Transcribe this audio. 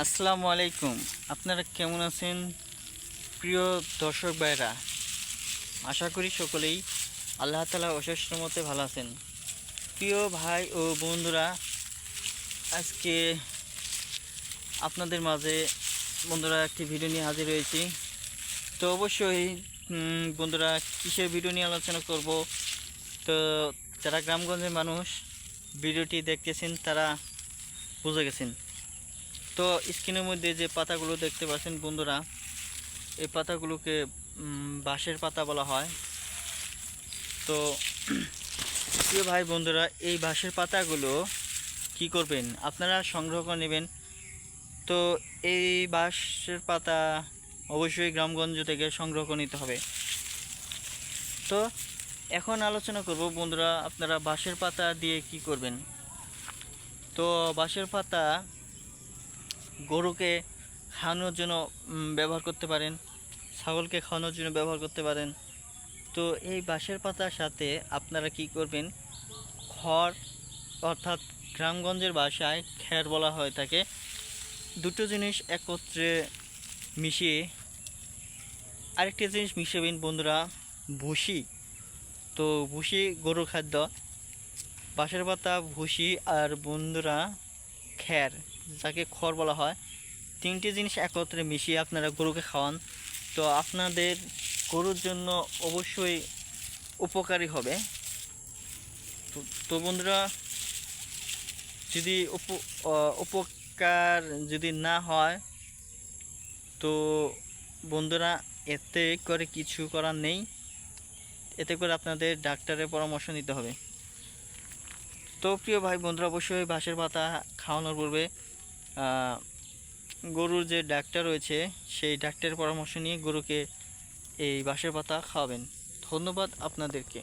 আসসালামু আলাইকুম। আপনারা কেমন আছেন? প্রিয় দর্শক ভাইরা, আশা করি সকলেই আল্লাহ তালা অশেষ মতে ভালো আছেন। প্রিয় ভাই ও বন্ধুরা, আজকে আপনাদের মাঝে বন্ধুরা একটি ভিডিও নিয়ে হাজির হয়েছি। তো অবশ্যই বন্ধুরা কিসের ভিডিও নিয়ে আলোচনা করব? তো যারা গ্রামগঞ্জের মানুষ ভিডিওটি দেখতেছেন, তারা বুঝে গেছেন। তো স্ক্রিনের মধ্যে যে পাতাগুলো দেখতে পাচ্ছেন বন্ধুরা, এই পাতাগুলোকে বাঁশের পাতা বলা হয়। তো প্রিয় ভাই বন্ধুরা, এই বাঁশের পাতাগুলো কি করবেন? আপনারা সংগ্রহ করে নেবেন। তো এই বাঁশের পাতা অবশ্যই গ্রামগঞ্জ থেকে সংগ্রহ করে নিতে হবে। তো এখন আলোচনা করব বন্ধুরা, আপনারা বাঁশের পাতা দিয়ে কি করবেন? তো বাঁশের পাতা গরুকে খাওয়ানোর জন্য ব্যবহার করতে পারেন, ছাগলকে খাওয়ানোর জন্য ব্যবহার করতে পারেন। তো এই বাঁশের পাতার সাথে আপনারা কি করবেন? খড়, অর্থাৎ গ্রামগঞ্জের ভাষায় খ্যার বলা হয় থাকে। দুটো জিনিস একত্রে মিশিয়ে আরেকটি জিনিস মিশাবেন বন্ধুরা, ভুসি। তো ভুসি গরুর খাদ্য, বাঁশের পাতা, ভুসি আর বন্ধুরা খ্যার যাকে খড় বলা হয়, তিনটি জিনিস একত্রে মিশিয়ে আপনারা গরুকে খাওয়ান। তো আপনাদের গরুর জন্য অবশ্যই উপকারী হবে। তো বন্ধুরা, যদি উপকার যদি না হয়, তো বন্ধুরা, এতে করে কিছু করার নেই। এতে করে আপনাদের ডাক্তারের পরামর্শ নিতে হবে। তো প্রিয় ভাই বন্ধুরা অবশ্যই বাঁশের পাতা খাওয়ানোর পূর্বে গরুর যে ডাক্তার রয়েছে, সেই ডাক্তারের পরামর্শ নিয়ে গরুকে এই বাঁশের পাতা খাওয়াবেন। ধন্যবাদ আপনাদেরকে।